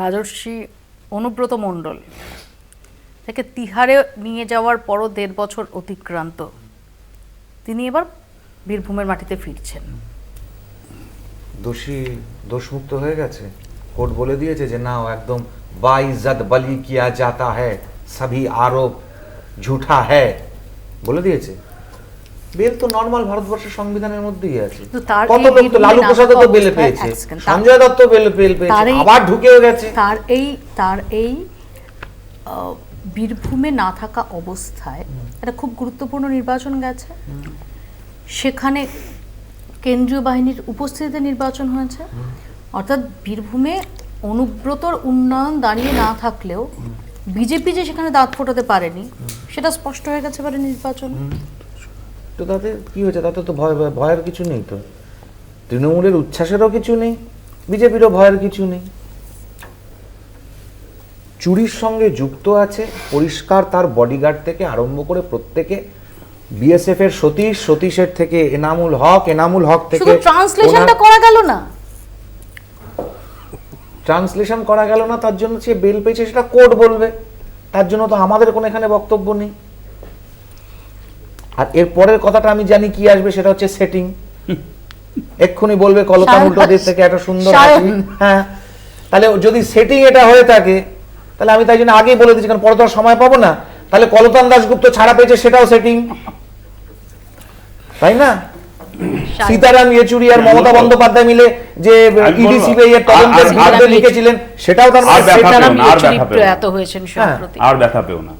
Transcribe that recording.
রাজর্ষি অনুব্রত মণ্ডল। তাকে তিহারে নিয়ে যাওয়ার পরও দেড় বছর অতিক্রান্ত। তিনি এবার বীরভূমের মাটিতে ফিরছেন। দোষী, দোষমুক্ত হয়ে গেছে? কোর্ট বলে দিয়েছে যে না একদম বাইজ্জত বলি কিয়া জাতা হ্যায় সবই আরোপ ঝুঠা হ্যায়। বলে দিয়েছে? বেল তো নর্মাল ভারতবর্ষের সংবিধানের মধ্যেই আছে। কত লোক তো লালু প্রসাদও তো বেলে পেয়েছে। এক second, তার- সঞ্জয় দত্ত বেল বেল পেয়েছে। আবার ঢুকেও গেছে। তার এই তার এই বীরভূমে না থাকা অবস্থায় একটা খুব গুরুত্বপূর্ণ নির্বাচন গেছে। সেখানে কেন্দ্রীয় বাহিনীর উপস্থিতিতে নির্বাচন হয়েছে। অর্থাৎ বীরভূমে অনুব্রতর উন্নয়ন দাঁড়িয়ে না থাকলেও বিজেপি যে সেখানে দাঁত ফোটাতে পারেনি সেটা স্পষ্ট হয়ে গেছে এবারে নির্বাচন। তো তাতে কি হয়েছে? তাতে তো ভয় ভয়- ভয়ের কিছু নেই তো। তৃণমূলের উচ্ছ্বাসেরও কিছু নেই বিজেপিরও ভয়ের কিছু নেই। চুরির সঙ্গে যুক্ত আছে পরিষ্কার তার বডিগার্ড থেকে আরম্ভ করে প্রত্যেকে। বিএসএফ এর সতীশ সতীশের থেকে এনামুল হক এনামুল হক থেকে শুধু ট্রান্সলেশনটা করা গেল না? ট্রান্সলেশন করা গেল না তার জন্য সে বেল পেয়েছে সেটা কোর্ট বলবে। তার জন্য তো আমাদের কোনো এখানে বক্তব্য নেই। আর এর পরের কথাটা আমি জানি কি আসবে সেটা হচ্ছে সেটিং এক্ষুনি বলবে কলতা উল্টো দিক থেকে একটা সুন্দর। হ্যাঁ তাহলে যদি সেটিং এটা হয়ে থাকে তাহলে আমি তাই জন্য আগেই বলে দিচ্ছি কারণ পরে তো সময় পাবো না। তাহলে কলতান দাশগুপ্ত ছাড়া পেয়েছে সেটাও সেটিং তাই না? সীতারাম ইয়েচুরি আর মমতা বন্দ্যোপাধ্যায় মিলে যে আমি বলব, ইডি সিবিআই এর তদন্তের বিরুদ্ধে লিখেছিলেন সেটাও তার আর মানে সেটা- পেও সীতারাম না, আর ব্যথা পেও না।